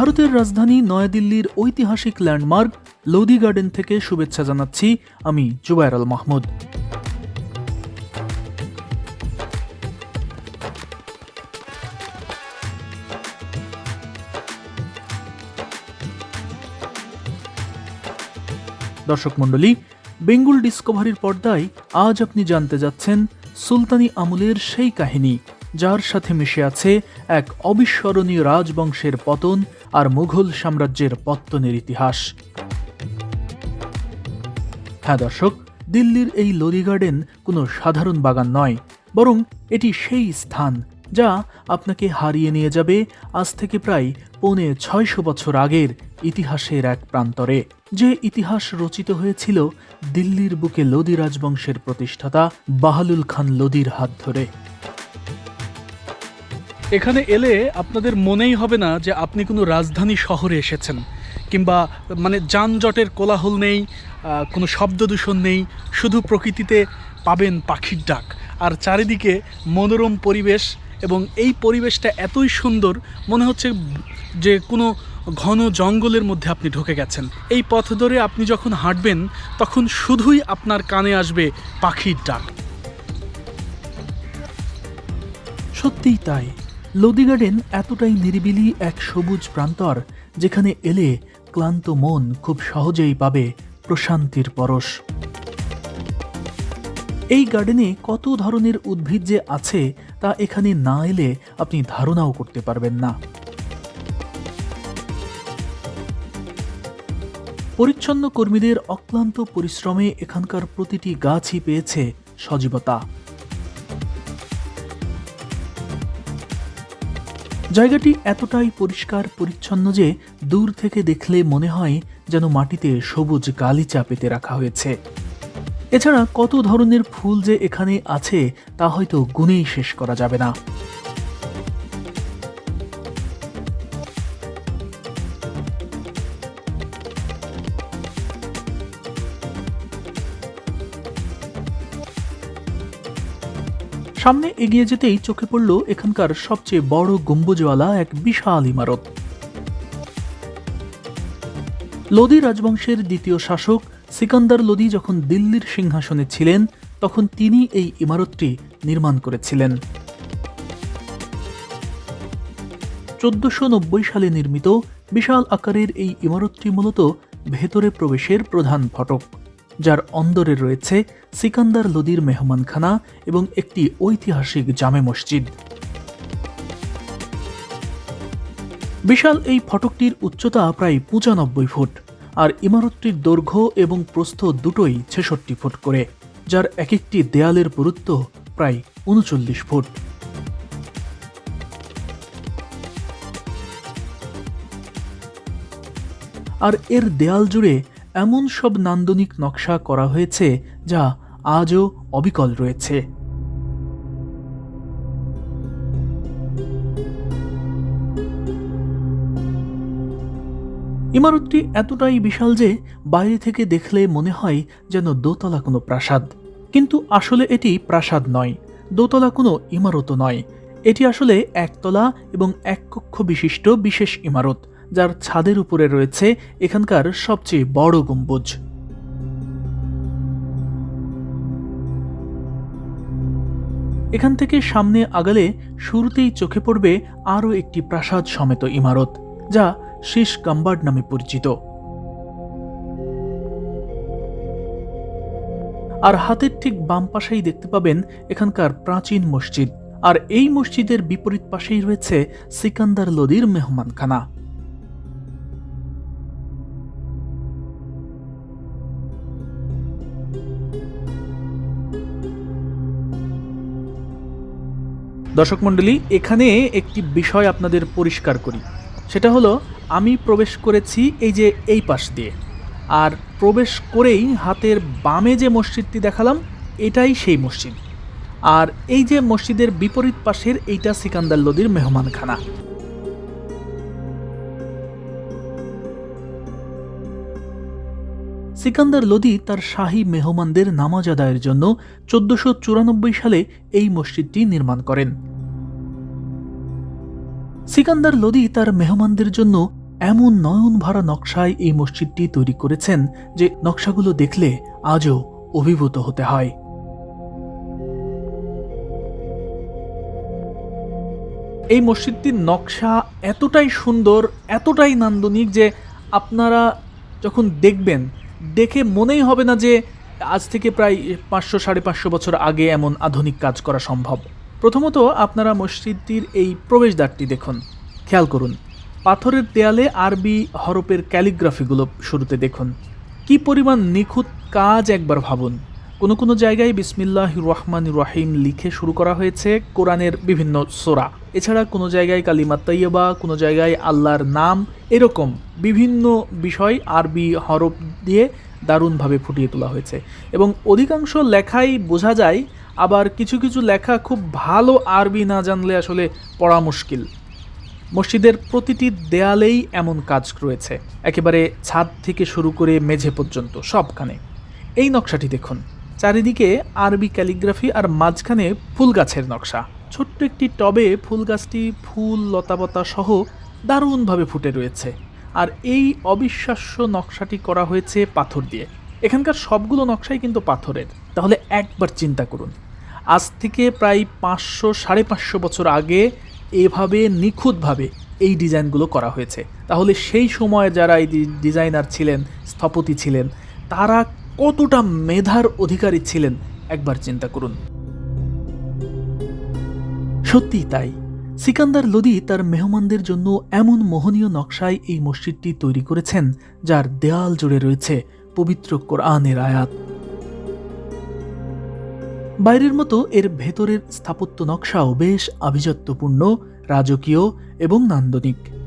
ভারতের রাজধানী নয়াদিল্লির ঐতিহাসিক ল্যান্ডমার্ক লোদি গার্ডেন থেকে শুভেচ্ছা জানাচ্ছি আমি জুবায়ের আল মাহমুদ। দর্শক মণ্ডলী, বেঙ্গল ডিসকভারির পর্দায় আজ আপনি জানতে যাচ্ছেন সুলতানি আমলের সেই কাহিনী, যার সাথে মিশে আছে এক অবিস্মরণীয় রাজবংশের পতন আর মুঘল সাম্রাজ্যের পত্তনের ইতিহাস। হ্যাঁ দর্শক, দিল্লির এই লোদি গার্ডেন কোনো সাধারণ বাগান নয়, বরং এটি সেই স্থান যা আপনাকে হারিয়ে নিয়ে যাবে আজ থেকে প্রায় পৌনে ছয়শো বছর আগের ইতিহাসের এক প্রান্তরে। যে ইতিহাস রচিত হয়েছিল দিল্লির বুকে লোদি রাজবংশের প্রতিষ্ঠাতা বাহালুল খান লোদির হাত ধরে। এখানে এলে আপনাদের মনেই হবে না যে আপনি কোনো রাজধানী শহরে এসেছেন, কিংবা মানে যানজটের কোলাহল নেই কোনো শব্দ দূষণ নেই, শুধু প্রকৃতিতে পাবেন পাখির ডাক। আর চারিদিকে মনোরম পরিবেশ, এবং এই পরিবেশটা এতই সুন্দর, মনে হচ্ছে যে কোনো ঘন জঙ্গলের মধ্যে আপনি ঢুকে গেছেন। এই পথ ধরে আপনি যখন হাঁটবেন, তখন শুধুই আপনার কানে আসবে পাখির ডাক। সত্যিই তাই। লোদি গার্ডেন এতটাই নিরিবিলি এক সবুজ প্রান্তর যেখানে এলে ক্লান্ত মন খুব সহজেই পাবে প্রশান্তির পরশ। এই গার্ডেনে কত ধরনের উদ্ভিদ যে আছে তা এখানে না এলে আপনি ধারণাও করতে পারবেন না। পরিচ্ছন্ন কর্মীদের অক্লান্ত পরিশ্রমে এখানকার প্রতিটি গাছই পেয়েছে সজীবতা। জায়গাটি এতটাই পরিষ্কার, পরিচ্ছন্ন যে দূর থেকে দেখলে মনে হয় যেন মাটিতে সবুজ গালিচা পেতে রাখা হয়েছে। এছাড়া কত ধরনের ফুল যে এখানে আছে তা হয়তো গুণেই শেষ করা যাবে না। সামনে এগিয়ে যেতেই চোখে পড়ল এখানকার সবচেয়ে বড় গম্বুজওয়ালা এক বিশাল ইমারত। লোদি রাজবংশের দ্বিতীয় শাসক সিকান্দার লোদি যখন দিল্লির সিংহাসনে ছিলেন, তখন তিনি এই ইমারতটি নির্মাণ করেছিলেন। চোদ্দশো সালে নির্মিত বিশাল আকারের এই ইমারতটি মূলত ভেতরে প্রবেশের প্রধান ফটক। যার অন্দরে রয়েছে সিকান্দার লোদির মেহমানখানা এবং একটি ঐতিহাসিক জামে মসজিদ। বিশাল এই ফটকটির উচ্চতা প্রায় পঁচানব্বই ফুট, আর ইমারতটির দৈর্ঘ্য এবং প্রস্থ দুটোই ছেষট্টি ফুট করে, যার এক একটি দেয়ালের পুরুত্ব প্রায় উনচল্লিশ ফুট। আর এর দেয়াল জুড়ে এমন সব নান্দনিক নকশা করা হয়েছে যা আজও অবিকল রয়েছে। ইমারতটি এতটাই বিশাল যে বাইরে থেকে দেখলে মনে হয় যেন দোতলা কোনো প্রাসাদ। কিন্তু আসলে এটি প্রাসাদ নয়, দোতলা কোনো ইমারতও নয়। এটি আসলে একতলা এবং এক কক্ষ বিশিষ্ট বিশেষ ইমারত। যার ছাদের উপরে রয়েছে এখানকার সবচেয়ে বড় গম্বুজ। এখান থেকে সামনে আগালে শুরুতেই চোখে পড়বে আরও একটি প্রাসাদ সমেত ইমারত, যা শেষ গাম্বার্ড নামে পরিচিত। আর হাতের ঠিক বাম পাশেই দেখতে পাবেন এখানকার প্রাচীন মসজিদ, আর এই মসজিদের বিপরীত পাশেই রয়েছে সিকান্দার লোদির মেহমানখানা। দর্শক মণ্ডলী, এখানে একটি বিষয় আপনাদের পরিষ্কার করি। সেটা হলো, আমি প্রবেশ করেছি এই যে এই পাশ দিয়ে। আর প্রবেশ করেই হাতের বামে যে মসজিদটি দেখালাম, এটাই সেই মসজিদ। আর এই যে মসজিদের বিপরীত পাশের এইটা সিকান্দার লোদির মেহমানখানা। সিকান্দার লোদি তার শাহী মেহমানদের নামাজ আদায়ের জন্য চোদ্দশো সালে এই মসজিদটি নির্মাণ করেন। সিকান্দার লোদি তার মেহমানদের জন্য এমন নয়ন ভরা নকশায় এই মসজিদটি তৈরি করেছেন যে নকশাগুলো দেখলে আজও অভিভূত হতে হয়। এই মসজিদটির নকশা এতটাই সুন্দর, এতটাই নান্দনিক যে আপনারা যখন দেখবেন দেখে মনেই হবে না যে আজ থেকে প্রায় পাঁচশো, সাড়ে পাঁচশো বছর আগে এমন আধুনিক কাজ করা সম্ভব। প্রথমত আপনারা মসজিদটির এই প্রবেশদ্বারটি দেখুন। খেয়াল করুন, পাথরের দেয়ালে আরবি হরপের ক্যালিগ্রাফিগুলো শুরুতে দেখুন। কি পরিমাণ নিখুঁত কাজ একবার ভাবুন। কোনো কোনো জায়গায় বিসমিল্লাহ রহমান রহিম লিখে শুরু করা হয়েছে কোরআনের বিভিন্ন সোরা। এছাড়া কোনো জায়গায় কালিমা তৈয়বা কোনো জায়গায় আল্লাহর নাম, এরকম বিভিন্ন বিষয় আরবি হরফ দিয়ে দারুণভাবে ফুটিয়ে তোলা হয়েছে। এবং অধিকাংশ লেখাই বোঝা যায়, আবার কিছু কিছু লেখা খুব ভালো আরবি না জানলে আসলে পড়া মুশকিল। মসজিদের প্রতিটি দেয়ালেই এমন কাজ রয়েছে, একেবারে ছাদ থেকে শুরু করে মেঝে পর্যন্ত সবখানে। এই নকশাটি দেখুন। চারিদিকে আরবি ক্যালিগ্রাফি আর মাঝখানে ফুল গাছের নকশা। ছোট্ট একটি টবে ফুল গাছটি ফুল, লতাপাতা সহ দারুণভাবে ফুটে রয়েছে। আর এই অবিশ্বাস্য নকশাটি করা হয়েছে পাথর দিয়ে। এখানকার সবগুলো নকশাই কিন্তু পাথরের। তাহলে একবার চিন্তা করুন। আজ থেকে প্রায় পাঁচশো, সাড়ে পাঁচশো বছর আগে এভাবে নিখুঁতভাবে এই ডিজাইনগুলো করা হয়েছে। তাহলে সেই সময় যারা এই ডিজাইনার ছিলেন, স্থপতি ছিলেন, তারা কতটা মেধার অধিকারী ছিলেন, একবার চিন্তা করুন। সত্যিই তাই। সিকান্দার লোদি তার মেহমানদের জন্য এমন মোহনীয় নকশায় এই মসজিদটি তৈরি করেছেন, যার দেয়াল জুড়ে রয়েছে পবিত্র কোরআনের আয়াত। বাইরের মতো এর ভেতরের স্থাপত্য নকশাও বেশ আভিজাত্যপূর্ণ, রাজকীয় এবং নান্দনিক।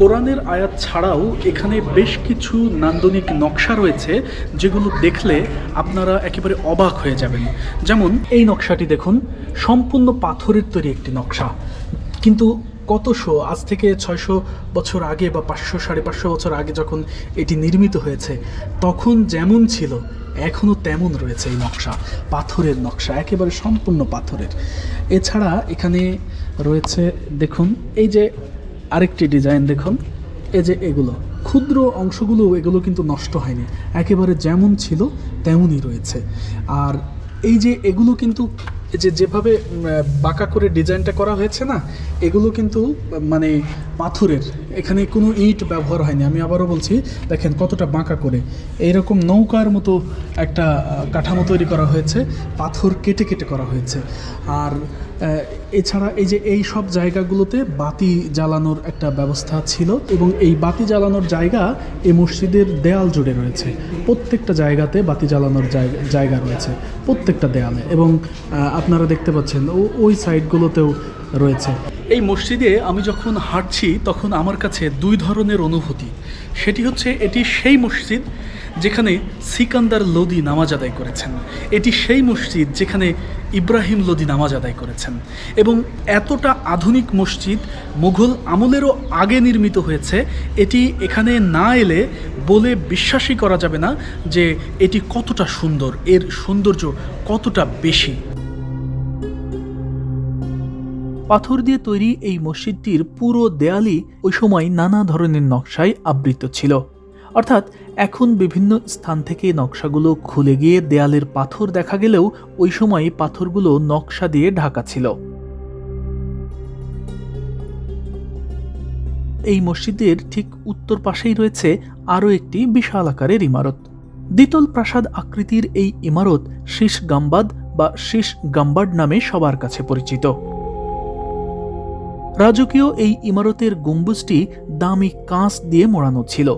কোরআনের আয়াত ছাড়াও এখানে বেশ কিছু নান্দনিক নকশা রয়েছে, যেগুলো দেখলে আপনারা একেবারে অবাক হয়ে যাবেন। যেমন, এই নকশাটি দেখুন, সম্পূর্ণ পাথরের তৈরি একটি নকশা। কিন্তু কতশো আজ থেকে ছয়শো বছর আগে বা পাঁচশো, সাড়ে পাঁচশো বছর আগে যখন এটি নির্মিত হয়েছে, তখন যেমন ছিল, এখনও তেমন রয়েছে এই নকশা। পাথরের নকশা, একেবারে সম্পূর্ণ পাথরের। এছাড়া এখানে রয়েছে, দেখুন, এই যে আরেকটি ডিজাইন দেখুন। এই যে এগুলো। ক্ষুদ্র অংশগুলো এগুলো কিন্তু নষ্ট হয়নি। একেবারে যেমন ছিল, তেমনই রয়েছে। আর এই যে এগুলো কিন্তু যে যেভাবে বাঁকা করে ডিজাইনটা করা হয়েছে না, এগুলো কিন্তু মানে পাথরের। এখানে কোনো ইট ব্যবহার হয়নি। আমি আবারও বলছি, দেখেন কতটা বাঁকা করে। এইরকম নৌকার মতো একটা কাঠামো তৈরি করা হয়েছে, পাথর কেটে কেটে করা হয়েছে। আর এছাড়া এই যে এই সব জায়গাগুলোতে বাতি জ্বালানোর একটা ব্যবস্থা ছিল এবং এই বাতি জ্বালানোর জায়গা এই মসজিদের দেয়াল জুড়ে রয়েছে। প্রত্যেকটা জায়গাতে বাতি জ্বালানোর জায়গা জায়গা রয়েছে, প্রত্যেকটা দেয়ালে এবং আপনারা দেখতে পাচ্ছেন ওই সাইডগুলোতেও রয়েছে। এই মসজিদে আমি যখন হাঁটছি তখন আমার কাছে দুই ধরনের অনুভূতি। সেটি হচ্ছে এটি সেই মসজিদ যেখানে সিকান্দার লোদি নামাজ আদায় করেছেন। এটি সেই মসজিদ যেখানে ইব্রাহিম লোদি নামাজ আদায় করেছেন। এবং এতটা আধুনিক মসজিদ মুঘল আমলেরও আগে নির্মিত হয়েছে, এটি এখানে না এলে বলে বিশ্বাসই করা যাবে না যে এটি কতটা সুন্দর, এর সৌন্দর্য কতটা বেশি। পাথর দিয়ে তৈরি এই মসজিদটির পুরো দেয়ালই ওই সময় নানা ধরনের নকশায় আবৃত ছিল। অর্থাৎ এখন বিভিন্ন স্থান থেকে নকশাগুলো খুলে গিয়ে দেয়ালের পাথর দেখা গেলেও ওই সময় পাথরগুলো নকশা দিয়ে ঢাকা ছিল। এই মসজিদের ঠিক উত্তর পাশেই রয়েছে আরও একটি বিশাল আকারের ইমারত। দ্বিতল প্রাসাদ আকৃতির এই ইমারত শীষ গাম্বাদ বা শীষ গাম্বাড নামে সবার কাছে পরিচিত। রাজকীয় এই ইমারতের গম্বুজটি দামি কাঁচ দিয়ে মোড়ানো ছিল।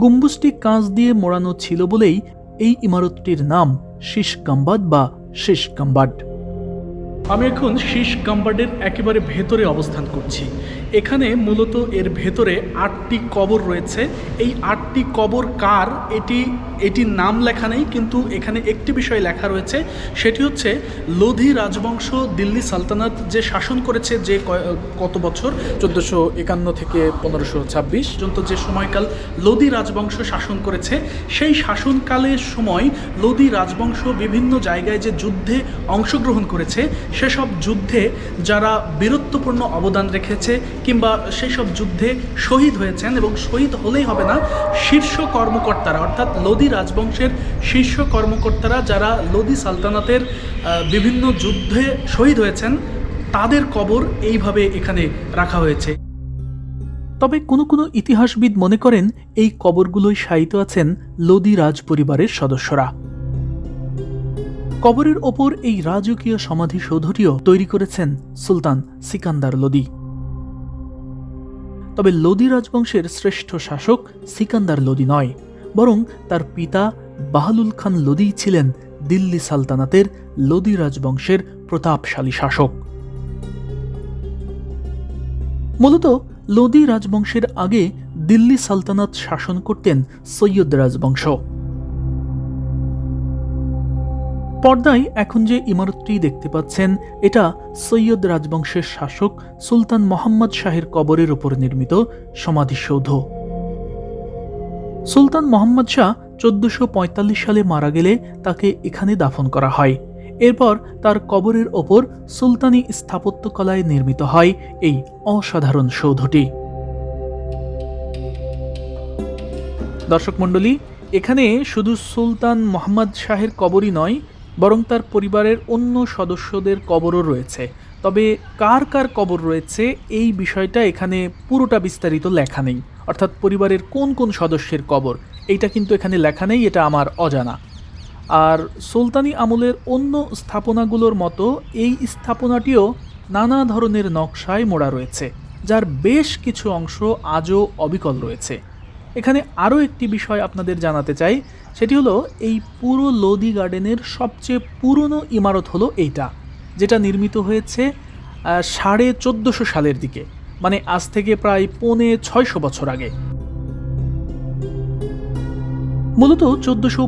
গম্বুজটি কাঁচ দিয়ে মোড়ানো ছিল বলেই এই ইমারতটির নাম শীষ কাম্বাদ বা শীষ কাম্বাড আমি এখন শীষ কাম্বাডের একেবারে ভেতরে অবস্থান করছি। এখানে মূলত এর ভেতরে আটটি কবর রয়েছে। এই আটটি কবর কার? এটি এটির নাম লেখা নেই কিন্তু এখানে একটি বিষয় লেখা রয়েছে। সেটি হচ্ছে লোধি রাজবংশ দিল্লি সালতানাত যে শাসন করেছে যে কত বছর? চোদ্দোশো একান্ন থেকে পনেরোশো ছাব্বিশ। পর্যন্ত যে সময়কাল লোধি রাজবংশ শাসন করেছে সেই শাসনকালের সময় লোধি রাজবংশ বিভিন্ন জায়গায় যে যুদ্ধে অংশগ্রহণ করেছে সেসব যুদ্ধে যারা বীরত্বপূর্ণ অবদান রেখেছে কিংবা সেই সব যুদ্ধে শহীদ হয়েছেন এবং শহীদ হলেই হবে না শীর্ষ কর্মকর্তারা, অর্থাৎ লোদি রাজবংশের শীর্ষ কর্মকর্তারা যারা লোদি সালতানাতের বিভিন্ন যুদ্ধে শহীদ হয়েছেন, তাদের কবর এইভাবে এখানে রাখা হয়েছে। তবে কোনো কোনো ইতিহাসবিদ মনে করেন এই কবরগুলোই শায়িত আছেন লোদি রাজ পরিবারের সদস্যরা। কবরের ওপর এই রাজকীয় সমাধি সমাধিসৌধটিও তৈরি করেছেন সুলতান সিকান্দার লোদি তবে লোদি রাজবংশের শ্রেষ্ঠ শাসক সিকান্দার লোদি নয়, বরং তার পিতা বাহালুল খান লোদি ছিলেন দিল্লি সালতানাতের লোদি রাজবংশের প্রতাপশালী শাসক। মূলত লোদি রাজবংশের আগে দিল্লি সালতানাত শাসন করতেন সৈয়দ রাজবংশ। পর্দায় এখন যে ইমারতটি দেখতে পাচ্ছেন, এটা সৈয়দ রাজবংশের শাসক সুলতান মোহাম্মদ শাহের কবরের উপর নির্মিত সমাধিসৌধ। সুলতান মোহাম্মদ শাহ চোদ্দশো সালে মারা গেলে তাকে এখানে দাফন করা হয়। এরপর তার কবরের ওপর সুলতানি স্থাপত্যকলায় নির্মিত হয় এই অসাধারণ সৌধটি। দর্শক মণ্ডলী, এখানে শুধু সুলতান মোহাম্মদ শাহের কবরই নয় বরং তার পরিবারের অন্য সদস্যদের কবরও রয়েছে। তবে কার কার কবর রয়েছে এই বিষয়টা এখানে পুরোটা বিস্তারিত লেখা নেই। অর্থাৎ পরিবারের কোন কোন সদস্যের কবর এইটা কিন্তু এখানে লেখা নেই, এটা আমার অজানা। আর সুলতানি আমলের অন্য স্থাপনাগুলোর মতো এই স্থাপনাটিও নানা ধরনের নকশায় মোড়া রয়েছে, যার বেশ কিছু অংশ আজও অবিকল রয়েছে। এখানে আরও একটি বিষয় আপনাদের জানাতে চাই, সেটি হলো এই পুরো লোদি গার্ডেনের সবচেয়ে পুরনো ইমারত হলো এইটা, যেটা নির্মিত হয়েছে সাড়ে চোদ্দোশো সালের দিকে মানে আজ থেকে প্রায় পৌনে ছয়শো বছর আগে। মূলত চোদ্দশো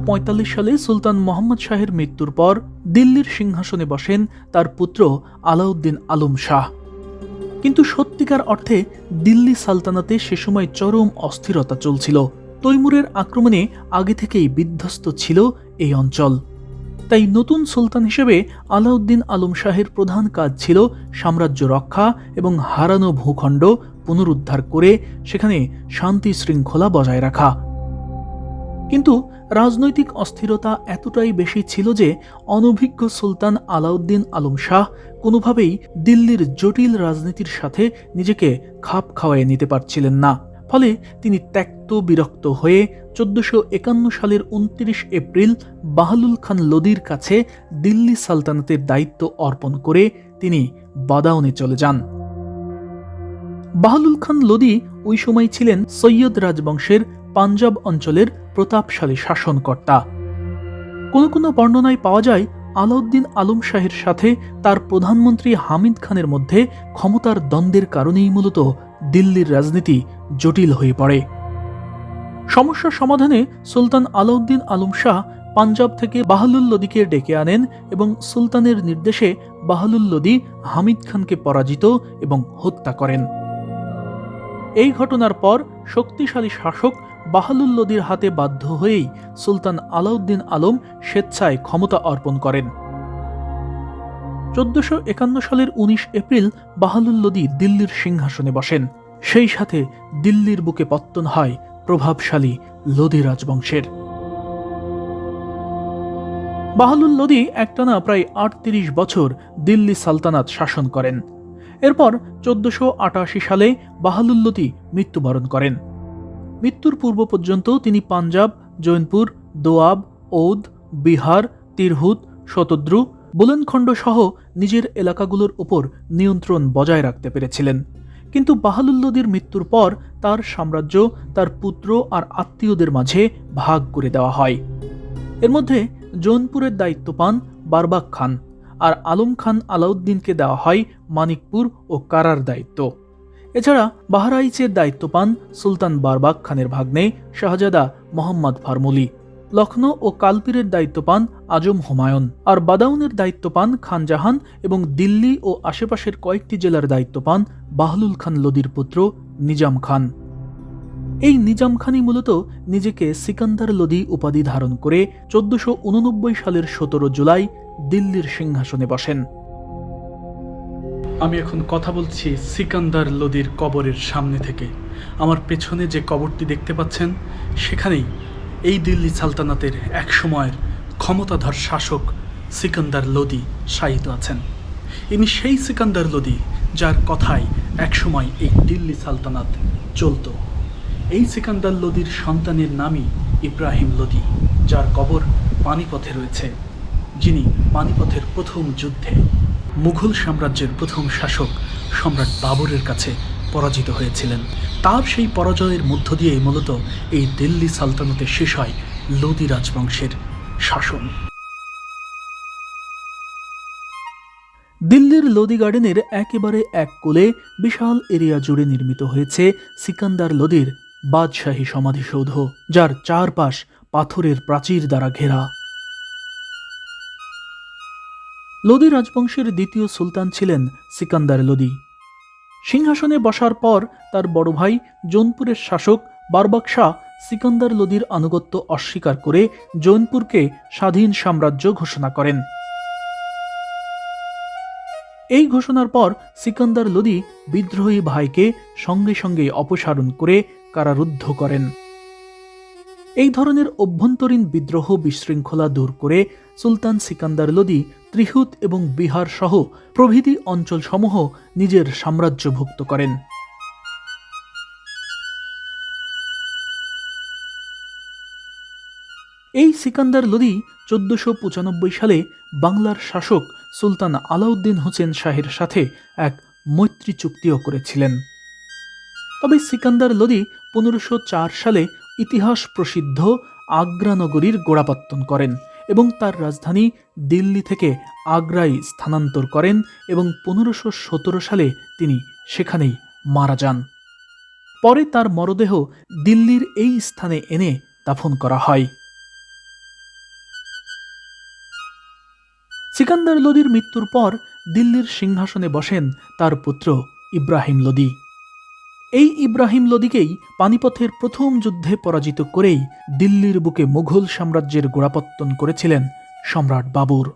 সালে সুলতান মোহাম্মদ শাহের মৃত্যুর পর দিল্লির সিংহাসনে বসেন তার পুত্র আলাউদ্দিন আলম শাহ। কিন্তু সত্যিকার অর্থে দিল্লি সালতানাতে সে সময় চরম অস্থিরতা চলছিল। তৈমুরের আক্রমণে আগে থেকেই বিধ্বস্ত ছিল এই অঞ্চল। তাই নতুন সুলতান হিসেবে আলাউদ্দিন আলম শাহের প্রধান কাজ ছিল সাম্রাজ্য রক্ষা এবং হারানো ভূখণ্ড পুনরুদ্ধার করে সেখানে শান্তি শৃঙ্খলা বজায় রাখা। কিন্তু রাজনৈতিক অস্থিরতা এতটাই বেশি ছিল যে অনভিজ্ঞ সুলতান আলাউদ্দিন আলম শাহ কোনোভাবেই দিল্লির জটিল রাজনীতির সাথে নিজেকে খাপ খাওয়ায় নিতে পারছিলেন না। ফলে তিনি ত্যক্ত বিরক্ত হয়ে চোদ্দশো একান্ন সালের উনত্রিশ এপ্রিল বাহালুল খান লোদির কাছে দিল্লি সালতানাতের দায়িত্ব অর্পণ করে তিনি বাদাউনে চলে যান। বাহালুল খান লোদি ওই সময় ছিলেন সৈয়দ রাজবংশের পাঞ্জাব অঞ্চলের প্রতাপশালী শাসনকর্তা। কোনো কোনো বর্ণনায় পাওয়া যায় আলাউদ্দিন আলম শাহের সাথে তার প্রধানমন্ত্রী হামিদ খানের মধ্যে ক্ষমতার দ্বন্দ্বের কারণেই মূলত দিল্লির রাজনীতি জটিল হয়ে পড়ে। সমস্যা সমাধানে সুলতান আলাউদ্দিন আলম শাহ পাঞ্জাব থেকে বাহালুল লোদিকে ডেকে আনেন এবং সুলতানের নির্দেশে বাহালুল লোদি হামিদ খানকে পরাজিত এবং হত্যা করেন। এই ঘটনার পর শক্তিশালী শাসক বাহালুল লোদির হাতে বাধ্য হয়েই সুলতান আলাউদ্দিন আলম স্বেচ্ছায় ক্ষমতা অর্পণ করেন। চোদ্দশো একান্ন সালের উনিশ এপ্রিল বাহালুল লোদি দিল্লির সিংহাসনে বসেন। সেই সাথে দিল্লির বুকে পত্তন হয় প্রভাবশালী লোদি রাজবংশের। বাহালুল লোদি একটানা প্রায় আটত্রিশ বছর দিল্লি সালতানাত শাসন করেন। এরপর চোদ্দশো আটাশি সালে বাহালুল্লতি মৃত্যুবরণ করেন। মৃত্যুর পূর্ব পর্যন্ত তিনি পাঞ্জাব জৈনপুর, দোয়াব ঔদ বিহার, তিরহুত, শতদ্রু বুলনখণ্ড সহ নিজের এলাকাগুলোর উপর নিয়ন্ত্রণ বজায় রাখতে পেরেছিলেন। কিন্তু বাহালুল্লদির মৃত্যুর পর তার সাম্রাজ্য, তার পুত্র আর আত্মীয়দের মাঝে ভাগ করে দেওয়া হয়। এর মধ্যে জৌনপুরের দায়িত্ব পান বারবাক খান আর আলম খান আলাউদ্দিনকে দেওয়া হয় মানিকপুর ও কারার দায়িত্ব। এছাড়া বাহরাইচের দায়িত্ব পান সুলতান বারবাক খানের ভাগ্নে শাহজাদা মোহাম্মদ ফার্মুলি, লখনৌ ও কালপিরের দায়িত্ব পান আজম হুমায়ুন, আর বাদাউনের দায়িত্ব পান খান জাহান এবং দিল্লি ও আশেপাশের কয়েকটি জেলার দায়িত্ব পান বাহলুল খান লোদির পুত্র নিজাম খান। এই নিজাম খানই মূলত নিজেকে সিকান্দার লোদি উপাধি ধারণ করে চোদ্দশো সালের সতেরো জুলাই দিল্লির সিংহাসনে বসেন। আমি এখন কথা বলছি সিকান্দার লোদির কবরের সামনে থেকে। আমার পেছনে যে কবরটি দেখতে পাচ্ছেন, সেখানেই এই দিল্লি সালতানাতের এক সময়ের ক্ষমতাধর শাসক সিকান্দার লোদি শায়িত আছেন। ইনি সেই সিকান্দার লোদি যার কথায় একসময় এই দিল্লি সালতানাত চলত। এই সিকান্দার লোদির সন্তানের নামই ইব্রাহিম লোদি, যার কবর পানিপথে রয়েছে, যিনি পানিপথের প্রথম যুদ্ধে মুঘল সাম্রাজ্যের প্রথম শাসক সম্রাট বাবরের কাছে পরাজিত হয়েছিলেন। তার সেই পরাজয়ের মধ্য দিয়েই মূলত এই দিল্লি সালতানাতে শেষ হয় লোদি রাজবংশের শাসন। দিল্লির লোদি গার্ডেনের একেবারে এক কোলে বিশাল এরিয়া জুড়ে নির্মিত হয়েছে সিকান্দার লোদির বাদশাহী সমাধিসৌধ, যার চারপাশ পাথরের প্রাচীর দ্বারা ঘেরা। লোদি রাজবংশের দ্বিতীয় সুলতান ছিলেন সিকান্দার লোদি। সিংহাসনে বসার পর তার বড় ভাই জৌনপুরের শাসক বারবাক শাহ সিকান্দার লোদির আনুগত্য অস্বীকার করে জৌনপুরকে স্বাধীন সাম্রাজ্য ঘোষণা করেন। এই ঘোষণার পর সিকান্দার লোদি বিদ্রোহী ভাইকে সঙ্গে সঙ্গে অপসারণ করে কারারুদ্ধ করেন। এই ধরনের অভ্যন্তরীণ বিদ্রোহ বিশৃঙ্খলা দূর করে সুলতান সিকান্দার লোদি ত্রিহুত এবং বিহার সহ প্রভৃতি অঞ্চলসমূহ নিজের সাম্রাজ্যভুক্ত করেন। এই সিকান্দার লোদি চোদ্দশো পঁচানব্বই সালে বাংলার শাসক সুলতান আলাউদ্দিন হোসেন শাহের সাথে এক মৈত্রী চুক্তিও করেছিলেন। তবে সিকান্দার লোদি পনেরোশো সালে ইতিহাস প্রসিদ্ধ আগ্রা নগরীর গোড়াপত্তন করেন। এবং তার রাজধানী দিল্লি থেকে আগ্রায় স্থানান্তর করেন এবং পনেরোশো সতেরো সালে তিনি সেখানেই মারা যান। পরে তার মরদেহ দিল্লির এই স্থানে এনে দাফন করা হয়। সিকান্দার লোদির মৃত্যুর পর দিল্লির সিংহাসনে বসেন তার পুত্র ইব্রাহিম লোদি। এই ইব্রাহিম লোদিকেই পানিপথের প্রথম যুদ্ধে পরাজিত করেই দিল্লির বুকে মুঘল সাম্রাজ্যের গোড়াপত্তন করেছিলেন সম্রাট বাবুর।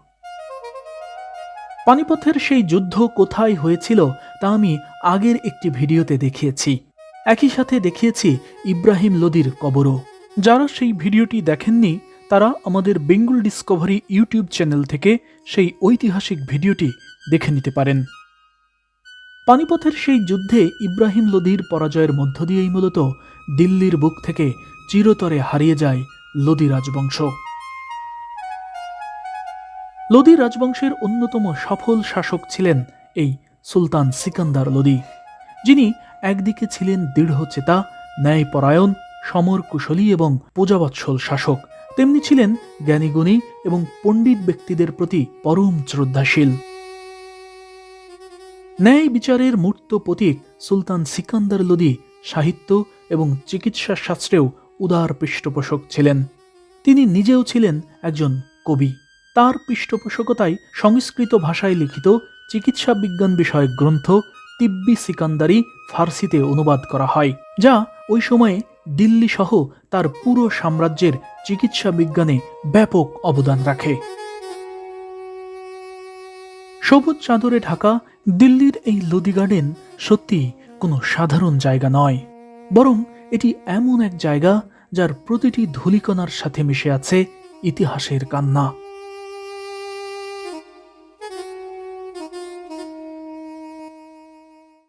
পানিপথের সেই যুদ্ধ কোথায় হয়েছিল তা আমি আগের একটি ভিডিওতে দেখিয়েছি। একই সাথে দেখিয়েছি ইব্রাহিম লোদির কবরও। যারা সেই ভিডিওটি দেখেননি, তারা আমাদের বেঙ্গল ডিসকভারি ইউটিউব চ্যানেল থেকে সেই ঐতিহাসিক ভিডিওটি দেখে নিতে পারেন। পানিপথের সেই যুদ্ধে ইব্রাহিম লোদির পরাজয়ের মধ্য দিয়েই মূলত দিল্লির বুক থেকে চিরতরে হারিয়ে যায় লোদি রাজবংশ। লোদি রাজবংশের অন্যতম সফল শাসক ছিলেন এই সুলতান সিকান্দার লোদি, যিনি একদিকে ছিলেন দৃঢ়চেতা ন্যায়পরায়ণ সমর কুশলী এবং পূজাবৎসল শাসক। তেমনি ছিলেন জ্ঞানীগুণী এবং পণ্ডিত ব্যক্তিদের প্রতি পরম শ্রদ্ধাশীল। ন্যায় বিচারের মূর্ত প্রতীক সুলতান সিকান্দার লোদি সাহিত্য এবং চিকিৎসা শাস্ত্রেও উদার পৃষ্ঠপোষক ছিলেন। তিনি নিজেও ছিলেন একজন কবি। তার পৃষ্ঠপোষকতায় সংস্কৃত ভাষায় লিখিত চিকিৎসা বিজ্ঞান বিষয়ক গ্রন্থ তিব্বি সিকান্দারি ফার্সিতে অনুবাদ করা হয়, যা ওই সময়ে দিল্লি সহ তার পুরো সাম্রাজ্যের চিকিৎসা বিজ্ঞানে ব্যাপক অবদান রাখে। সবুজ চাদরে ঢাকা দিল্লির এই লোদি গার্ডেন সত্যি কোনো সাধারণ জায়গা নয়। বরং এটি এমন এক জায়গা যার প্রতিটি ধূলিকণার সাথে মিশে আছে ইতিহাসের কান্না।